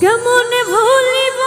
কেমন ভুলিব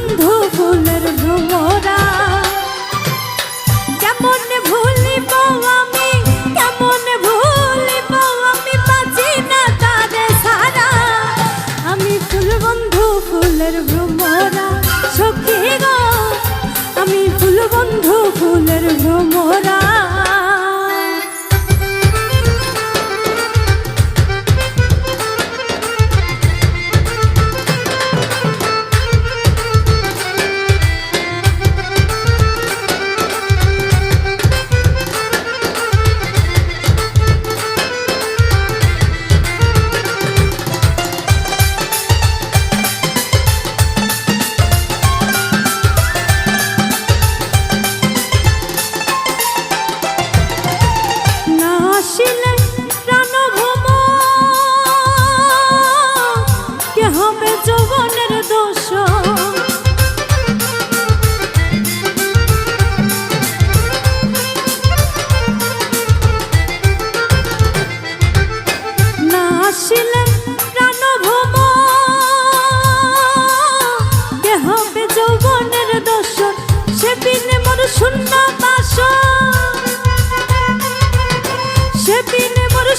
বন্ধু ফুলের ভ্রমরা। কেমন ভুলিব আমি, কেমন আমি না সারা। আমি ফুলের আমি ফুলের ভ্রমরা।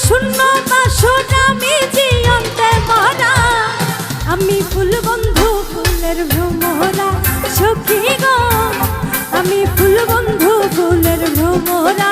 শূন্য বাসন আমি জিয়ন্তে মরা। আমি ফুল ফুলের ভ্রমরা। সখী আমি ফুল বন্ধু, ফুলের ভ্রমরা।